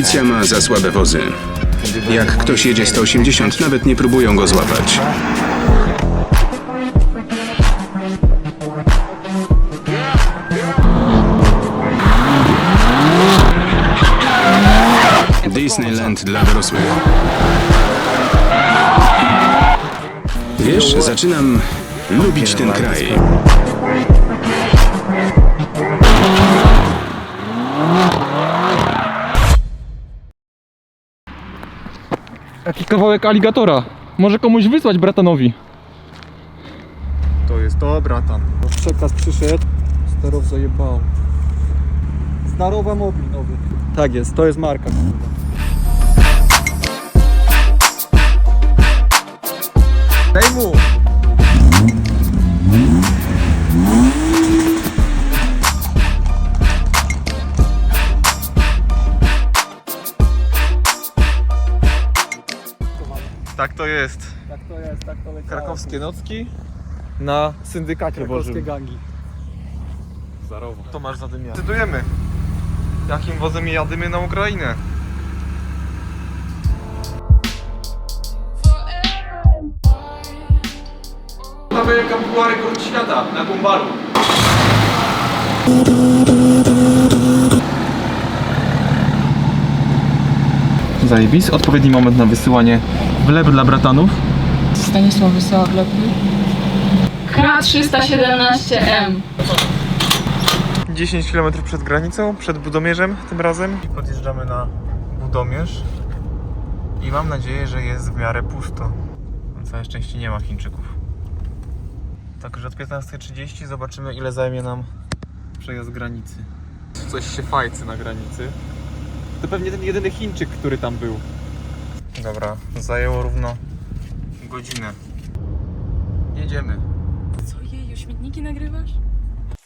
Policja ma za słabe wozy. Jak ktoś jedzie 180, nawet nie próbują go złapać. Disneyland dla dorosłych. Wiesz, zaczynam lubić ten kraj. Jaki kawałek aligatora. Może komuś wysłać bratanowi. To jest to, bratan. Przekaz przyszedł, sterow zajebało. Starowa mobil nowy. Tak jest, to jest marka. Daj mu! To jest. Tak to jest, tak to leciało. Krakowskie nocki na syndykacie Krakowskie Bożym. gangi. Zarowa. Tomasz Zadymia. Decydujemy. Jakim wozem jadymy na Ukrainę? Prawie jaka była rekord świata na Gumbalu. Zajebis. Odpowiedni moment na wysyłanie wleb dla bratanów. Stanisław wysyła wlepy. K317M. 10 km przed granicą, przed Budomierzem tym razem. I podjeżdżamy na Budomierz. I mam nadzieję, że jest w miarę pusto. Na całe szczęście nie ma Chińczyków. Także od 15.30 zobaczymy ile zajmie nam przejazd granicy. Coś się fajcy na granicy. To pewnie ten jedyny Chińczyk, który tam był. Dobra, zajęło równo godzinę. Jedziemy. Co jeju, śmietniki nagrywasz?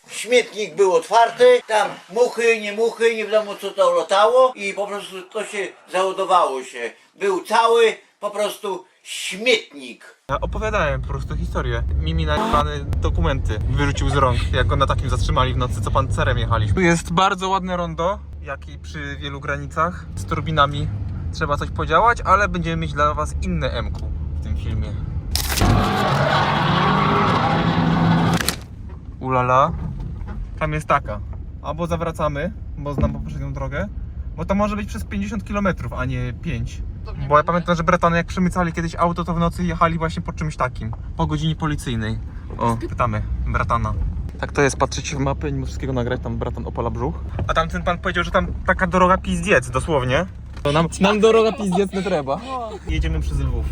Śmietnik był otwarty, tam muchy, nie muchy, nie wiadomo co to latało i po prostu to się załadowało się. Był cały po prostu śmietnik. Ja opowiadałem po prostu historię. Mimi nagrane dokumenty wyrzucił z rąk, jak go na takim zatrzymali w nocy, co pancerem jechaliśmy. Tu jest bardzo ładne rondo, jak i przy wielu granicach. Z turbinami trzeba coś podziałać, ale będziemy mieć dla Was inne MQ w tym filmie. Ulala. Tam jest taka. Albo zawracamy, bo znam poprzednią drogę, bo to może być przez 50 km, a nie 5. Bo ja pamiętam, że Bratany jak przemycali kiedyś auto, to w nocy jechali właśnie po czymś takim. Po godzinie policyjnej. O, pytamy Bratana. Tak to jest, patrzycie w mapę, nie wszystkiego nagrać, tam Bratan opala brzuch. A tam ten pan powiedział, że tam taka droga pizdziec, dosłownie. To nam, nam droga pizdziec nie trzeba. Jedziemy przez Lwów.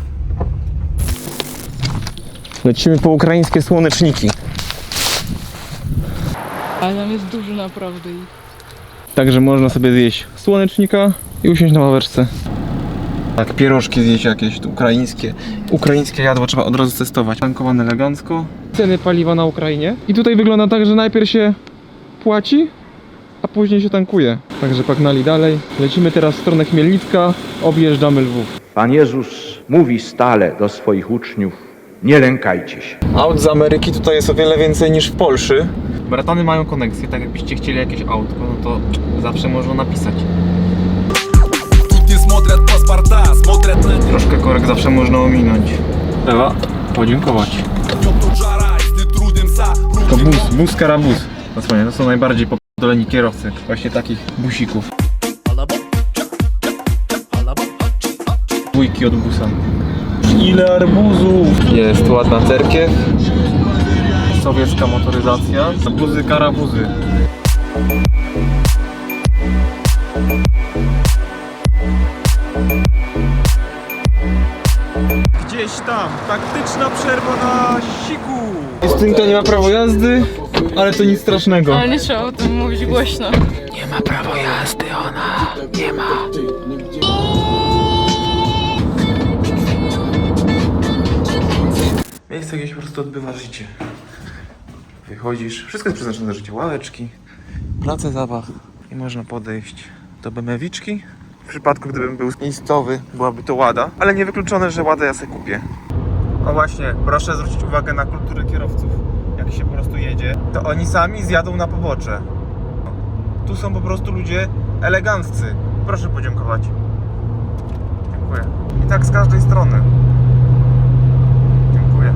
Lecimy po ukraińskie słoneczniki. Ale tam jest dużo naprawdę ich. Także można sobie zjeść słonecznika i usiąść na ławeczce. Tak, pierożki zjeść jakieś tu ukraińskie. Ukraińskie jadło trzeba od razu testować. Tankowane elegancko ceny paliwa na Ukrainie. I tutaj wygląda tak, że najpierw się płaci, a później się tankuje. Także pagnali dalej. Lecimy teraz w stronę Chmielnicka, objeżdżamy Lwów. Pan Jezus mówi stale do swoich uczniów, nie lękajcie się. Aut z Ameryki tutaj jest o wiele więcej niż w Polsce. Bratany mają koneksję, tak jakbyście chcieli jakieś autko, no to zawsze można napisać. Troszkę korek zawsze można ominąć. Ewa, podziękować. Mus, mus karabus. No Dosłownie, to są najbardziej popodoleni kierowcy właśnie takich busików. Bójki od busa. Ile arbuzów! Jest ładna cerkiew. Sowiecka motoryzacja. Buzy karabuzy. Gdzieś tam taktyczna przerwa na siku. Justynka nie ma prawo jazdy, ale to nic strasznego. Ale nie trzeba o tym mówić głośno. Miejsce, gdzie się po prostu odbywa życie. Wychodzisz, wszystko jest przeznaczone do życia. Ławeczki, place zabaw i można podejść do bemewiczki. W przypadku, gdybym był miejscowy, byłaby to Łada, ale niewykluczone, że Ładę ja sobie kupię. No właśnie, proszę zwrócić uwagę na kulturę kierowców. Jak się po prostu jedzie, to oni sami zjadą na pobocze. Tu są po prostu ludzie eleganccy. Proszę podziękować. Dziękuję. I tak z każdej strony. Dziękuję.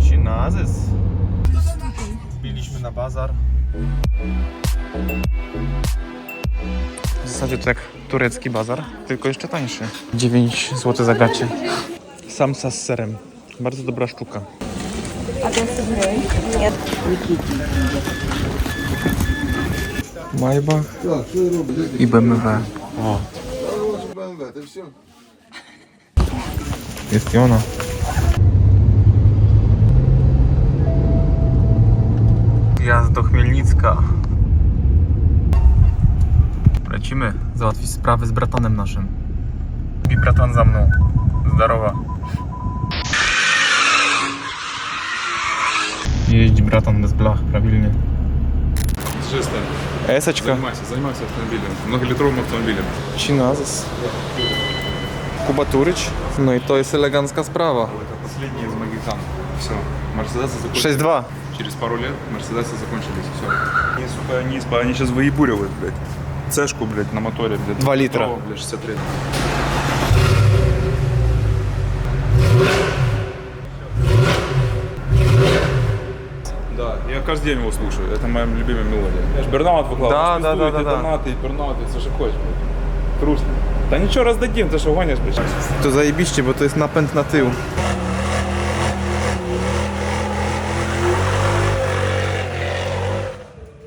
Sinazys. Wbiliśmy na bazar. W zasadzie to jak turecki bazar, tylko jeszcze tańszy. 9 zł za gacie. Samsa z serem. Bardzo dobra sztuka. Maybach i BMW. O. Jest i ona. Jazd do Chmielnicka. Lecimy załatwić sprawy z bratanem naszym. I bratan za mną. здорово. Ездить, братан, без блях, правильно. Жестко. Эсочка. Занимайся, занимайся автомобилем, многолитровым автомобилем. Чиназас. Кубатурич. Ну и то есть элегантская справа. Это последний из магикан. Все. Мерседесы закончились. 6-2. Через пару лет мерседесы закончились. Все. Не, сука, они, они сейчас выебуривают, блядь. Цешку, блядь, на моторе, блядь. Два литра. 63. каждый день его слушаю. Это моя любимая мелодия. Я ж Бернаут выкладывал. Да, да, да, да, да. Донаты, пернаты, все что хочешь, блядь. Трусный. Да ничего, раздадим, ты что гонишь, блядь. To zajebiście, bo to jest napęd na tył.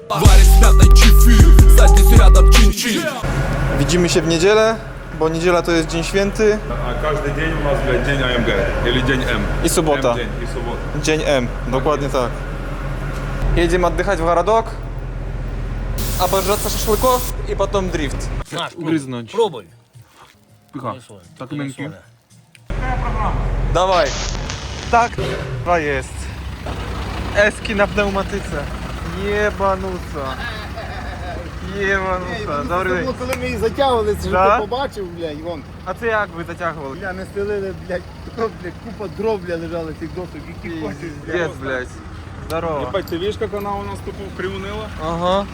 Варит с мятой чифи Задницу рядом чин-чин Widzimy się w niedzielę, bo niedziela to jest dzień święty А каждый день у нас, блядь, день АМГ. Или день М. i sobota. М-день и суббота. Dzień M, dokładnie tak. Jedziemy oddychać w Garadok, обожаться шашлыков i potem drift. Ugryznąć. Próbuj. Pycha. Dokumentki. Dawaj. Tak, to jest. Eski na pneumatyce. Jebanuca. Jebanuca. Dobry. Ну, коли ми її затягували, це ж Да? ти побачив, блядь, і вон. A ty jak wy zaciągał? Бля, не стелили, блядь, тако, блядь, купа дров, бля, лежали цих досок, які хочеш, блядь. Jest, blядь. Здорово. Ебать, ты видишь, как она у нас тупо приуныла? Ага.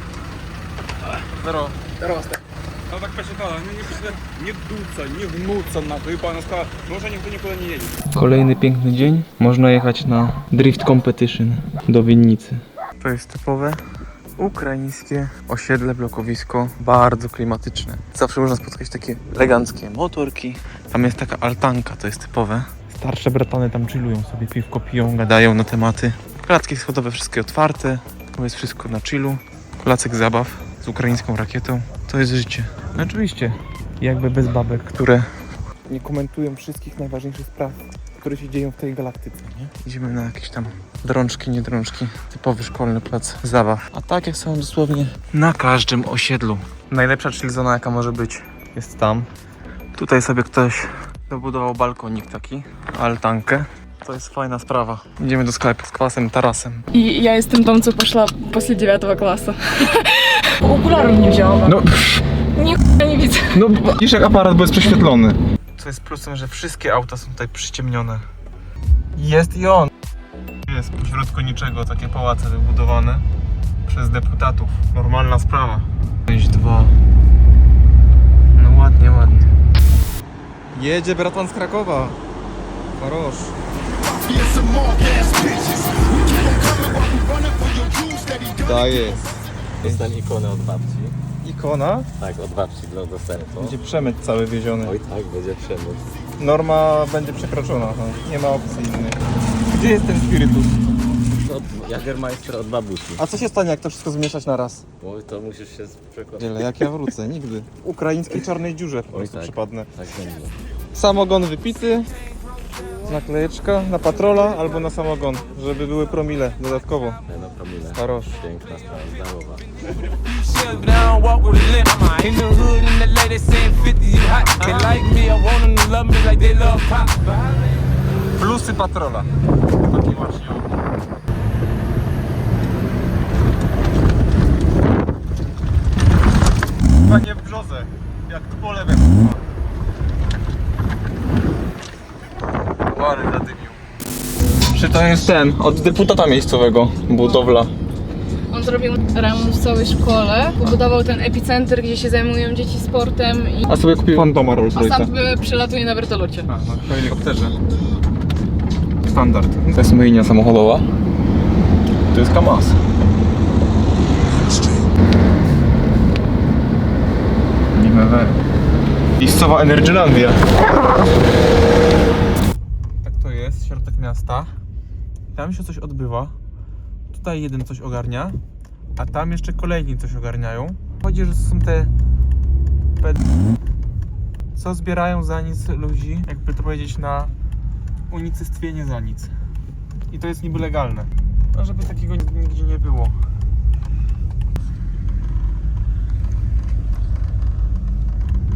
Здорово. Она так посчитала, они не, посчитали, не дуться, не гнуться нахуй. И она сказала, ну уже никто никуда не едет. Kolejny piękny dzień. Można jechać na Drift Competition do Winnicy. To jest typowe ukraińskie osiedle, blokowisko, bardzo klimatyczne. Zawsze można spotkać takie eleganckie motorki. Tam jest taka altanka, to jest typowe. Starsze bratany tam chillują sobie, piwko piją, gadają na tematy. Klatki schodowe wszystkie otwarte, to jest wszystko na chillu. Placek zabaw z ukraińską rakietą. To jest życie. No oczywiście, jakby bez babek, które nie komentują wszystkich najważniejszych spraw, które się dzieją w tej galaktyce, nie? Idziemy na jakieś tam drążki, nie drążki. Typowy szkolny plac zabaw. A takie są dosłownie na każdym osiedlu. Najlepsza chill zona jaka może być jest tam. Tutaj sobie ktoś dobudował balkonik taki, altankę. To jest fajna sprawa. Idziemy do sklepu z kwasem, tarasem. И я из том, co пошла после девятого класса. Окуляров не взяла. No, Нихуя не видела. no widzisz jak aparat, bo jest prześwietlony. Co jest plusem, że wszystkie auta są tutaj przyciemnione. Jest i on. Jest pośrodku niczego takie pałace wybudowane przez deputatów. Normalna sprawa. Iść dwa. No ładnie, ładnie. Jedzie bratan z Krakowa. Хорош. Tak jest. Dostali ikonę od babci. Ikona. Tak, od babci dla dostałem to. Będzie przemyt cały wieziony. Oj tak, będzie przemysł. Norma będzie przekroczona. No. Nie ma opcji innej. Gdzie jest ten spirytus? Od Jagermeister od babusi. A co się stanie, jak to wszystko zmieszać na raz? Bo to musisz się przekonać. Wiele, jak ja wrócę, nigdy. Ukraińskiej czarnej dziurze po prostu tak. przypadnę. Tak będzie. Samogon wypity, Naklejeczka na patrola albo na samogon, żeby były promile dodatkowo. No Piękna sprawa, zdałowa. Plusy patrola. Taki Panie w brzozę, jak tu po lewem. To jest ten, od deputata miejscowego, budowla? Он zrobił remont w całej szkole. Pobudował ten epicenter, gdzie się zajmują dzieci sportem i A sobie kupiłem Fantoma Rolls a sam y, przylatuje na wertolocie. A, na helikopterze. Standard. To jest myjnia samochodowa. To jest KAMAZ. Limewer. Miejscowa Energylandia. Tak to jest, środek miasta. Tam się coś odbywa. Tutaj jeden coś ogarnia, a tam jeszcze kolejni coś ogarniają. Chodzi, że to są te co zbierają za nic ludzi, jakby to powiedzieć, na unicestwienie za nic. I to jest niby legalne. No, żeby takiego nigdzie nie było.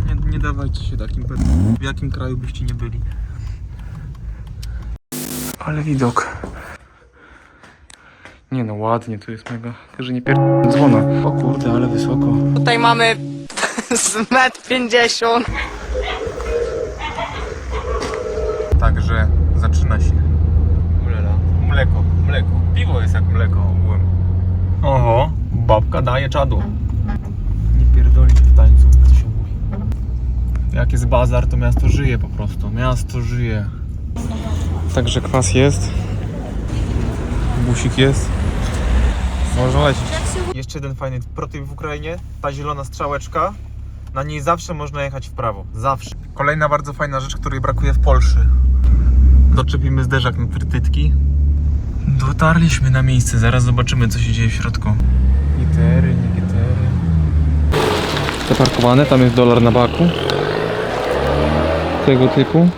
Nie, nie dawajcie się takim w jakim kraju byście nie byli. Ale widok. Nie no, ładnie, tu jest mega. Tylko, że nie pier... dzwona. O kurde, ale wysoko. Tutaj mamy z metr 50. Także zaczyna się. Ulela. Mleko, mleko. Piwo jest jak mleko ogółem. Oho, babka daje czadu. Nie pierdolić w tańcu, to się mówi. Jak jest bazar, to miasto żyje po prostu. Miasto żyje. Także kwas jest. Busik jest. Można lecieć. Jeszcze jeden fajny protyp w Ukrainie. Ta zielona strzałeczka. Na niej zawsze można jechać w prawo. Zawsze. Kolejna bardzo fajna rzecz, której brakuje w Polsce. Doczepimy zderzak na trytytki. Dotarliśmy na miejsce, zaraz zobaczymy co się dzieje w środku. Gitery, nie gitery. Zaparkowane, tam jest dolar na baku. Tego typu.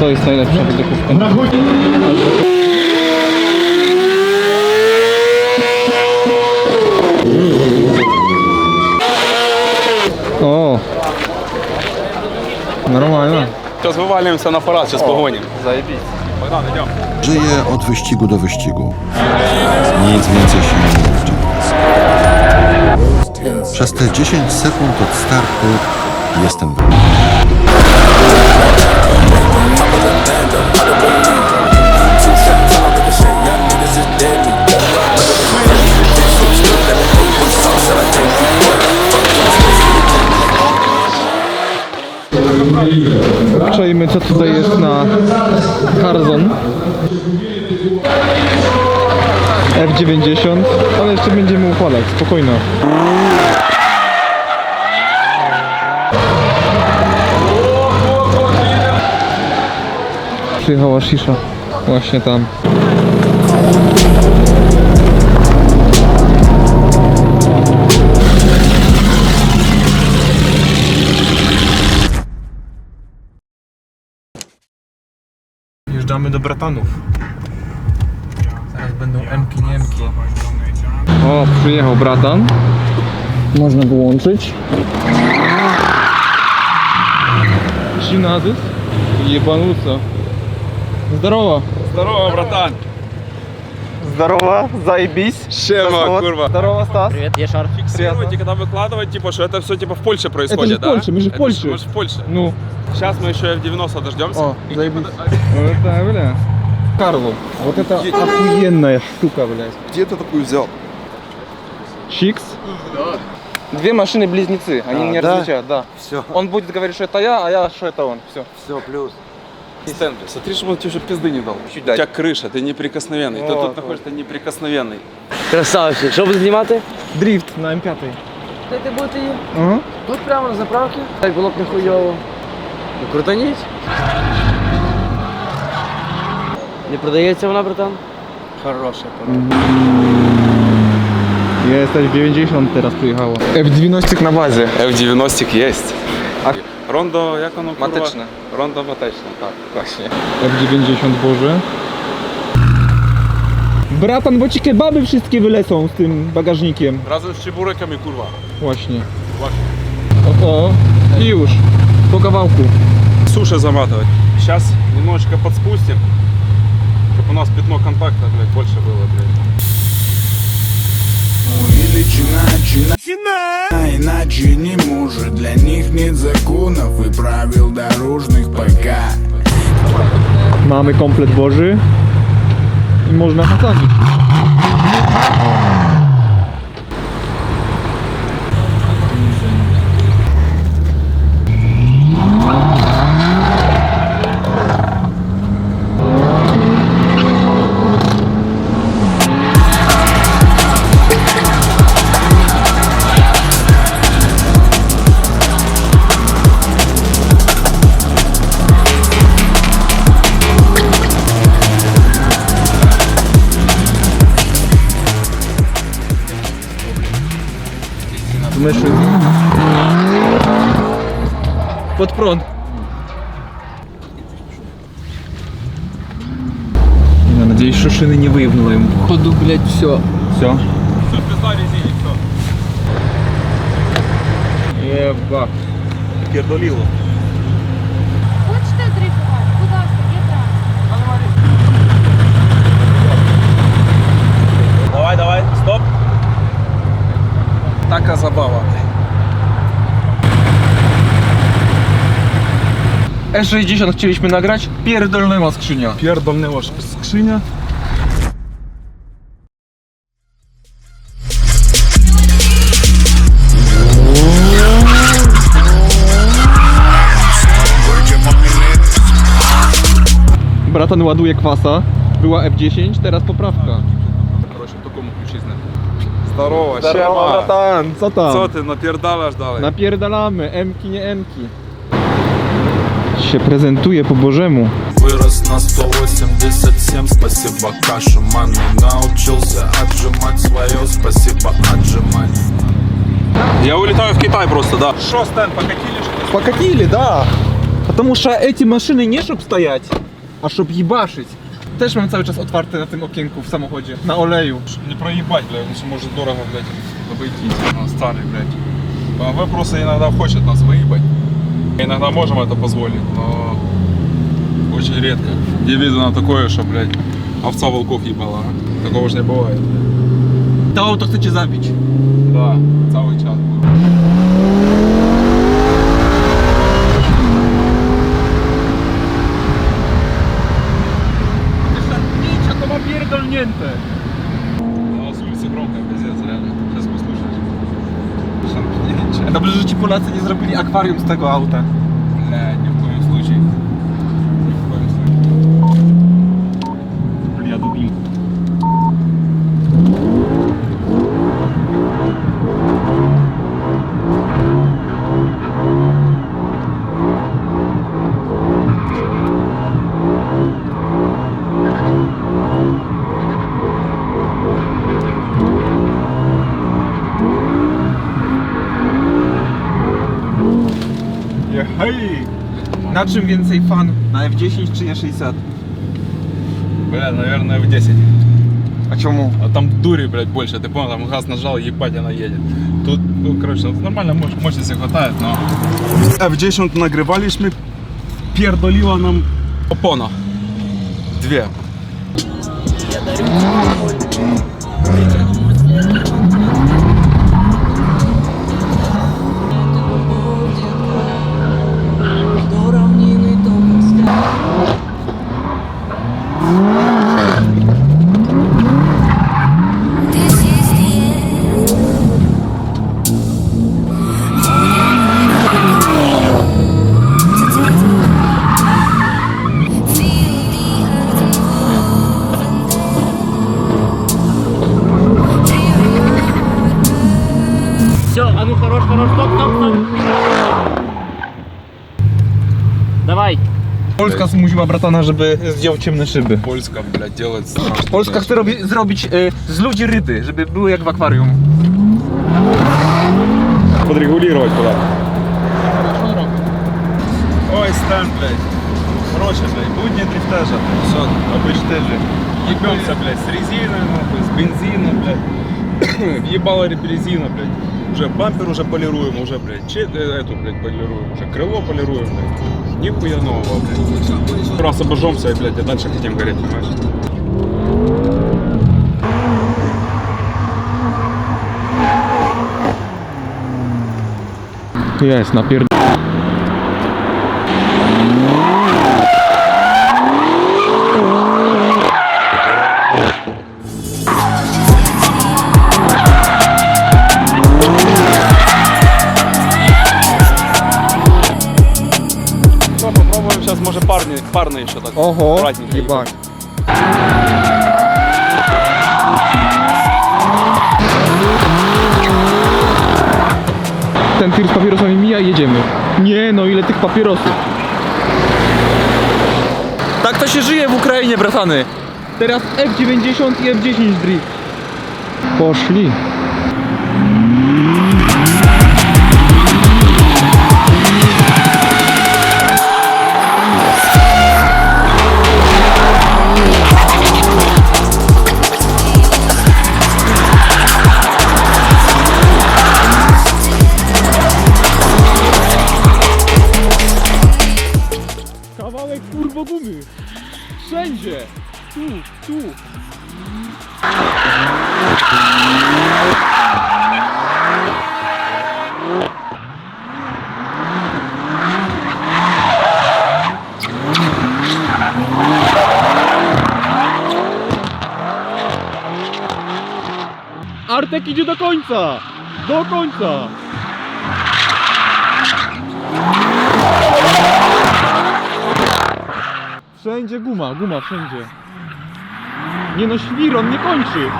To jest najlepsza wydechówka. Normalnie. Сейчас вываливаемся на фарад, сейчас погоним. Zajebiście. Богдан, идем. Żyję od wyścigu do wyścigu. Nic więcej się nie mówcie. Przez te 10 sekund od startu jestem w Przejdźmy co tutaj jest na Harzon. F90, ale jeszcze będziemy układać, spokojno. Przyjechała Shisha, właśnie tam. Jeżdżamy do bratanów. Zaraz będą emki, niemki. O, przyjechał bratan. Można wyłączyć. Sinazys? Jebanuca. Zdarowa. Здорово, братан. Zdarowa, zajebis. Siema, kurwa. Zdarowa, Stas. Привет, Ешар. Фиксируйте, когда выкладывать, типа, что это все типа в Польше происходит, Это же в да? Польше, мы же в Это Польше. Мы же в Польше. Ну, Сейчас мы еще F90 дождемся. о, заебись. Вот это, бля. Карло. Вот это охуенная штука, блядь. Где ты такую взял? Чикс? Две машины-близнецы, они А, не да? различают, да. Все, Он будет говорить, что это я, а я, что это он. Все. все, плюс. Стэнли, смотри, чтобы он тебе еще пизды не дал. Чуть У дать. тебя крыша, ты неприкосновенный. Ты Вот, тут находишься неприкосновенный. Красавчик. Що буде знімати? Дрифт на М5. Дайте будете її. Ага. Тут прямо на заправці. Так було б не хуйово. Ну крутаніть. Не продається вона, братан? Хороша. Jest F90 teraz przyjechało. F90 na bazie. F90 есть. A- Рондо, як воно kurwa? Matyczne. Рондо матечне, так. Właśnie. F90 Boże. Bratan, bo ci kebaby wszystkie wylecą z tym bagażnikiem. Razem z чебуреками, kurwa. Właśnie. Właśnie. O, o. I już. Po kawałku. Суши заматывать. Сейчас немножечко подспустим, чтобы у нас пятно контакта, блядь, больше было, блядь. А иначе не может Для них нет законов и правил дорожных пока Mamy komplet Boży. I można nasadzić. Myszy. Под прон. Я надеюсь, что шины не выебнуло ему. Походу, блядь, все. Все. Все, пизда резине, все. Еба. Пердолило. Taka zabawa. E60 chcieliśmy nagrać, pierdolnęła skrzynia. Pierdolnęła skrzynia. Bratan ładuje kwasa. Była F10, teraz poprawka. Здорово, Здорово, bratan, co tam? Co ty, napierdalasz dalej? Napierdalamy, emki nie emki. Się prezentuje po bożemu. Вырос на 187, спасибо каше маны Научился отжимать свое, спасибо отжимать Я улетаю в Китай просто, да. Что, Стэн, покатили что Покатили, да. Потому что эти машины nie щоб стоять, a щоб їбашить. Też mam cały czas otwarte na tym okienku w samochodzie, na oleju. Не проебать, блядь, потому что может дорого, блядь, обойтись. Он старый, блядь. BMW просто иногда хочет нас выебать. Иногда можем это позволить, но очень редко. Где видно такое, что, блядь, овца волков ебала, а? Такого же не бывает. To auto chcecie zabić. Да, целый час был. zamknięte. No, z ulicy bez jedzenia. Przez posłuszać. Zamknięcie. Dobrze, że ci Polacy nie zrobili akwarium z tego auta. Hej! Na czym więcej fan? Na F10 czy E60? Бля, наверное, в 10. A czemu? А там дури, блядь, больше. Ты понял, там газ нажал, ебать, она едет. Тут, ну, короче, ну, нормально мощ- мощности хватает, но... F10 нагревалищами, пердолила нам опона. Две. Все, а ну хорош, хорош, стоп, стоп, стоп. Polska zmusiła bratana, żeby zdjął ciemne szyby. Польска, блядь, делает страшно. Polska chce robi, zrobić y, z ludzi ryby, żeby były jak w akwarium. Подрегулировать куда Ой, Стэн, блядь. Короче, блядь, будни дрифтажа. Все, обычные же. Ебемся, блядь, с резиной, нахуй, с бензином, блядь. Въебала резина, блядь. Уже бампер уже полируем, уже, блядь, че- э, эту, блядь, полируем, уже крыло полируем, блядь. Нихуя нового, блядь. Раз обожжемся, и, блядь, и дальше хотим гореть, понимаешь? Jest, napierd... Bak. Ten tir z papierosami mija i jedziemy. Nie no, ile tych papierosów. Tak to się żyje w Ukrainie, bratany. Teraz F90 i F10 drift. Poszli. Idzie do końca! Do końca! Wszędzie guma, guma, wszędzie. Nie no, świr, on nie kończy.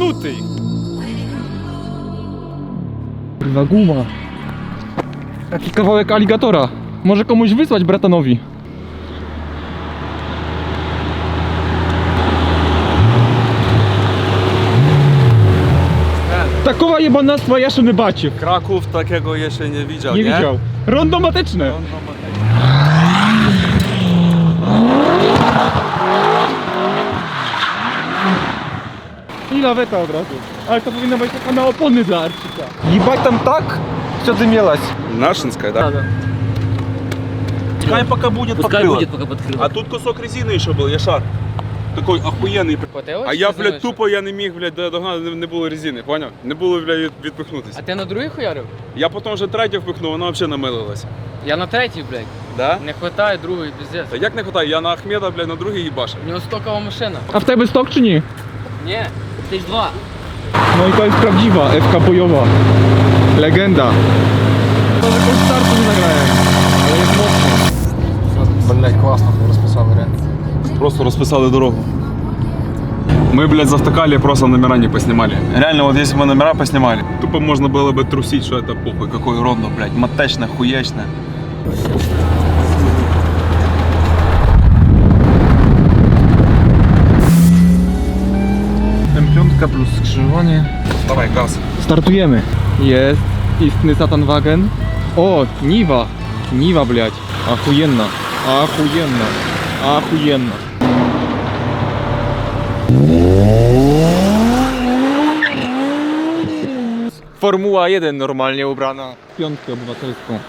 Jebanuty! Kurwa guma. Taki kawałek aligatora. Może komuś wysłać bratanowi. Takowa jebanactwa jeszcze nie bacie. Kraków takiego jeszcze nie widział, Nie widział. Rondomatyczne. I laweta od razu. Ale to powinna być taka na opony dla Arcika. Ебать там так, что дымелось. Нашинская, да? Пускай пока будет Пускай подкрылок. будет пока подкрылок. А тут кусок резины еще был, я шар. Такой охуєнний. А я, блядь, тупо я не міг, блядь, догнати, не, не було резини, поняв? Не було, блядь, від- відпихнутися. А ти на другий хуярив? Я потім вже третю впихнув, вона взагалі намилилась. Я на третій, блядь. Да? Не хватає другої, піздець. Та як не хватає, я на Ахмеда, блядь, на другий їбашив. У нього стокова машина. A w тебе сток чи ні? Ні, Ж два. No i to jest prawdziwa FK bojowa. Legenda. Jakąś startu nie nagrałem, ale jest mocno. Блять, класно, розписали рент. Просто розписали дорогу. Мы, блядь, завтыкали, просто номера не поснимали. Реально, вот если бы номера поснимали, тупо можно было бы трусить, что это похуй, какой ровно, блядь, мотечно, хуечно. M5 plus skrzyżowanie. Давай, газ. Startujemy. Jest istny Satanwagen. O, Niwa. Niwa, blядь. Охуенно. Охуенно. Охуенно. Formuła 1 normalnie ubrana. Piątkę obywatelską.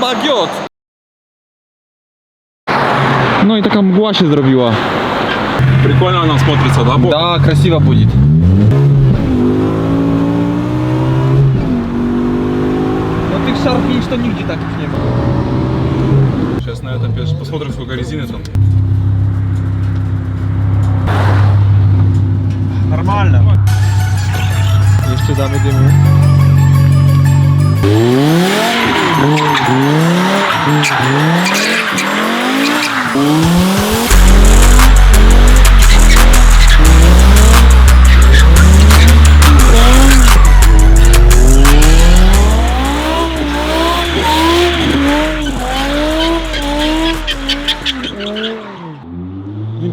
Magiot! No i taka mgła się zrobiła. Прикольно она смотрится, да? Бо? Да, красиво будет. No tych szarpnięć to nigdzie takich nie ma. Сейчас на этом пеш- посмотрим, сколько резины там. Нормально. Jeszcze damy dymu.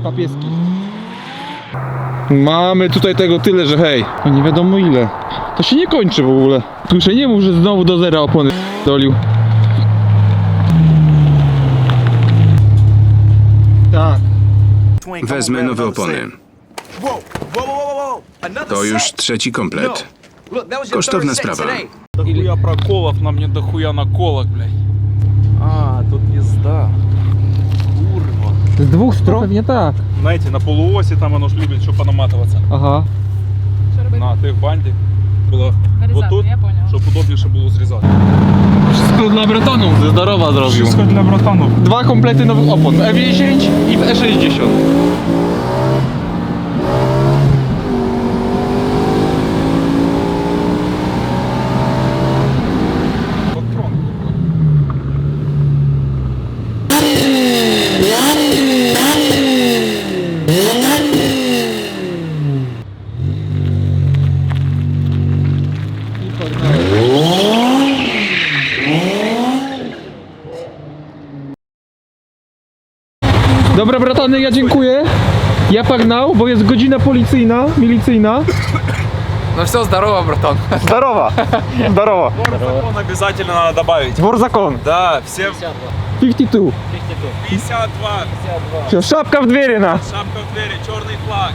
papieski. Mamy tutaj tego tyle, że hej, no nie wiadomo ile. To się nie kończy w ogóle. Tu się nie mów, że znowu do zera opony. долів. Так. Wezmę nowe opony. To już trzeci komplet. Kosztowna sprawa. До хуя проколов на мне, до хуя наколок, блядь. А, тут езда. Курва. С двух строк не так. Знаете, на полуосе там оно ж любит, чтобы понаматываться. Ага. На, ты в банде. було отут, я поняла. щоб удобніше було зрізати. Wszystko dla Bretonów, zdorowa zrobił. Wszystko dla bratanów. Dwa komplety nowych opon, w E10 i w E60. Policyjna, milicyjna. Ну все, здорово, братан. Здорово. Здорово. Закон обязательно надо добавить. Двор закон. Да, все 52. 52. Все, шапка в двери на. Шапка в двери, черный флаг.